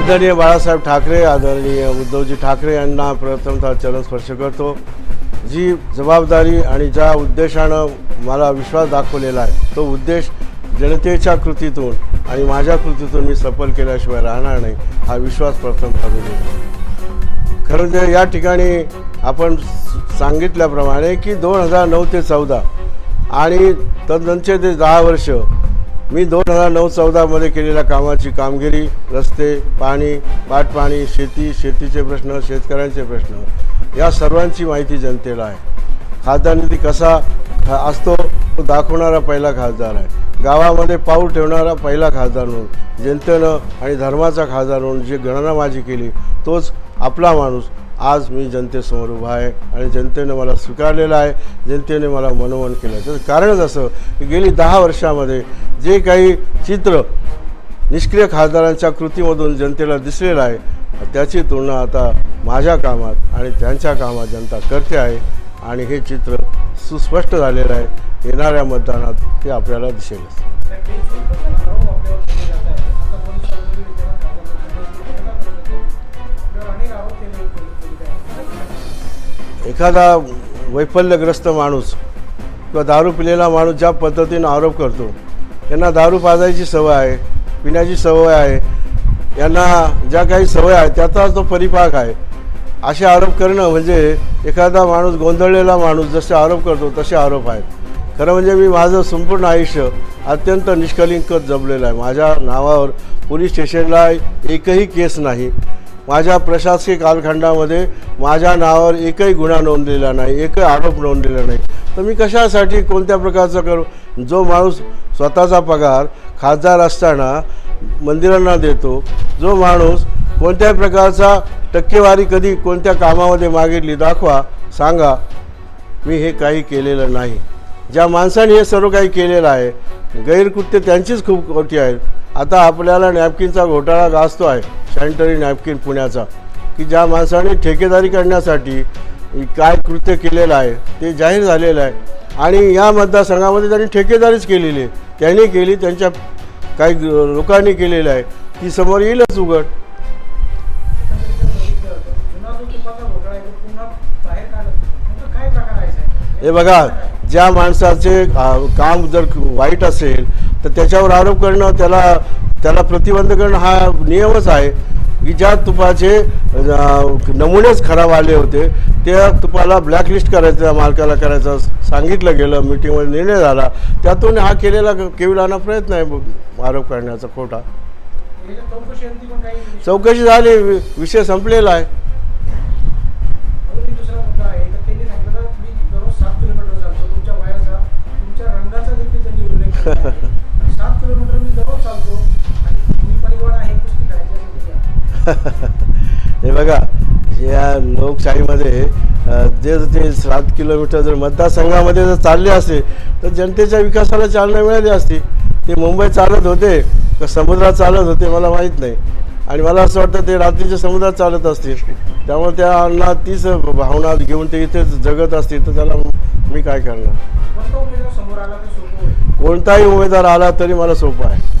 आदरणीय बाळासाहेब ठाकरे आदरणीय उद्धवजी ठाकरे यांना प्रथमतः चरण स्पर्श करतो. जी जबाबदारी आणि ज्या उद्देशानं मला विश्वास दाखवलेला आहे तो उद्देश जनतेच्या कृतीतून आणि माझ्या कृतीतून मी सफल केल्याशिवाय राहणार नाही हा विश्वास प्रथम देतो. खरं म्हणजे या ठिकाणी आपण सांगितल्याप्रमाणे की दोन हजार नऊ ते चौदा आणि तदनंतरचे ते दहा वर्ष मी दोन हजार नऊ चौदामध्ये केलेल्या कामाची कामगिरी रस्ते पाणी पाटपाणी शेती शेतीचे प्रश्न शेतकऱ्यांचे प्रश्न या सर्वांची माहिती जनतेला आहे. खासदार निधी कसा असतो तो दाखवणारा पहिला खासदार आहे. गावामध्ये पाऊल ठेवणारा पहिला खासदार म्हणून जनतेनं आणि धर्माचा खासदार म्हणून जी गणना माझी केली तोच आपला माणूस आज मी जनतेसमोर उभा आहे आणि जनतेनं मला स्वीकारलेलं आहे. जनतेने मला मनोमन केलं. त्याचं कारणच असं की गेली दहा वर्षामध्ये जे काही चित्र निष्क्रिय खासदारांच्या कृतीमधून जनतेला दिसलेलं आहे त्याची तुलना आता माझ्या कामात आणि त्यांच्या कामात जनता करते आहे. आणि हे चित्र सुस्पष्ट झालेलं आहे. येणाऱ्या मतदानात ते आपल्याला दिसेलच. एखादा वैफल्यग्रस्त माणूस किंवा दारू पिलेला माणूस ज्या पद्धतीनं आरोप करतो यांना दारू पाजायची सवय आहे पिण्याची सवय आहे. यांना ज्या काही सवय आहे त्याचा तो परिपाक आहे. असे आरोप करणं म्हणजे एखादा माणूस गोंधळलेला माणूस जसे आरोप करतो तसे आरोप आहेत. खरं म्हणजे मी माझं संपूर्ण आयुष्य अत्यंत निष्कलिंकत जमलेलं आहे. माझ्या नावावर पोलीस स्टेशनला एकही केस नाही. माझ्या प्रशासकीय कालखंडामध्ये माझ्या नावावर एकही गुन्हा नोंदलेला नाही एकही आरोप नोंदलेला नाही. तर मी कशासाठी कोणत्या प्रकारचं करू? जो माणूस स्वतःचा पगार खासदार असताना मंदिरांना देतो जो माणूस कोणत्याही प्रकारचा टक्केवारी कधी कोणत्या कामामध्ये मागितली दाखवा सांगा मी हे काही केलेलं नाही. ज्या माणसाने हे सर्व काही केलेलं आहे गैरकृत्य त्यांचीच खूप होती आहेत. आता आपल्याला नॅपकिनचा घोटाळा गाजतो आहे सॅनिटरी नॅपकिन पुण्याचा. की ज्या माणसाने ठेकेदारी करण्यासाठी काय कृत्य केलेलं आहे ते जाहीर झालेलं आहे. आणि या मतदारसंघामध्ये त्यांनी ठेकेदारीच केलेली आहे. त्यांनी केली त्यांच्या काही लोकांनी केलेलं आहे. ती समोर येईलच उघड. हे बघा ज्या माणसाचे काम जर वाईट असेल तर त्याच्यावर आरोप करणं त्याला त्याला प्रतिबंध करणं हा नियमच आहे की ज्या तुपाचे नमुनेच खराब आले होते त्या तुपाला ब्लॅकलिस्ट करायचं मालकाला करायचं सांगितलं गेलं मिटिंगमध्ये निर्णय झाला त्यातून हा केलेला केविलाना प्रयत्न आहे आरोप करण्याचा खोटा. चौकशी झाली विषय संपलेला आहे दुसरा मुद्दा आहे तर त्यांनी सांगितलं का मी दररोज सात किलोमीटर चालतो तुमच्या वयाचा तुमच्या रंगाचा देखील त्यांनी उल्लेख केला आहे. सात किलोमीटर मी दररोज चालतो आणि तुम्ही परिवार आहे कुस्ती करायची असेल तर या. हे बघा या लोकशाहीमध्ये जे ते सात किलोमीटर जर मतदारसंघामध्ये जर चालले असते तर जनतेच्या विकासाला चालना मिळाली असती. ते मुंबई चालत होते का समुद्रात चालत होते मला माहीत नाही. आणि मला असं वाटतं ते रात्रीच्या समुद्रात चालत असतील. त्यामुळे त्यांना तीच भावना घेऊन ते इथे जगत असतील तर त्याला मी काय करणार? कोणताही उमेदवार आला तरी मला सोपं आहे.